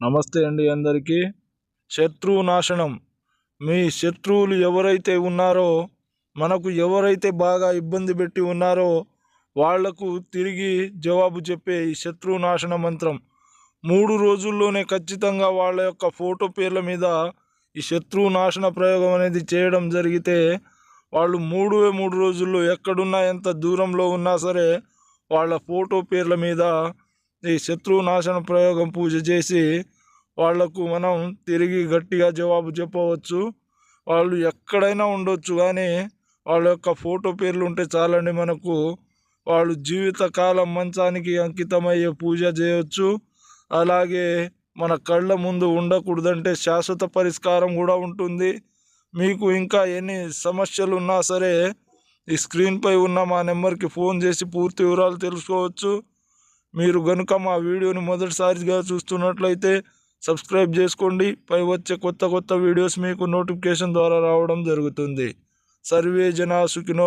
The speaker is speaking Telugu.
నమస్తే అండి అందరికీ. శత్రువు నాశనం మీ శత్రువులు ఎవరైతే ఉన్నారో మనకు ఎవరైతే బాగా ఇబ్బంది పెట్టి ఉన్నారో వాళ్ళకు తిరిగి జవాబు చెప్పే ఈ శత్రువు నాశన మంత్రం. మూడు రోజుల్లోనే ఖచ్చితంగా వాళ్ళ యొక్క ఫోటో పేర్ల మీద ఈ శత్రువు నాశన ప్రయోగం అనేది చేయడం జరిగితే వాళ్ళు మూడు మూడు రోజుల్లో ఎక్కడున్నా ఎంత దూరంలో ఉన్నా సరే వాళ్ళ ఫోటో పేర్ల మీద ఈ శత్రువు నాశన ప్రయోగం పూజ చేసి వాళ్ళకు మనం తిరిగి గట్టిగా జవాబు చెప్పవచ్చు. వాళ్ళు ఎక్కడైనా ఉండొచ్చు కానీ వాళ్ళ యొక్క ఫోటో పేర్లు ఉంటే చాలండి మనకు. వాళ్ళు జీవితకాలం మంచానికి అంకితమయ్యే పూజ చేయవచ్చు అలాగే మన కళ్ళ ముందు ఉండకూడదంటే శాశ్వత పరిష్కారం కూడా ఉంటుంది. మీకు ఇంకా ఎన్ని సమస్యలు ఉన్నా సరే ఈ స్క్రీన్పై ఉన్న మా నెంబర్కి ఫోన్ చేసి పూర్తి వివరాలు తెలుసుకోవచ్చు. మీరు కనుక మా వీడియోని మొదటిసారిగా చూస్తున్నట్లయితే సబ్స్క్రైబ్ చేసుకోండి. పై వచ్చే కొత్త కొత్త వీడియోస్ మీకు నోటిఫికేషన్ ద్వారా రావడం జరుగుతుంది. సర్వే జనా సుఖినో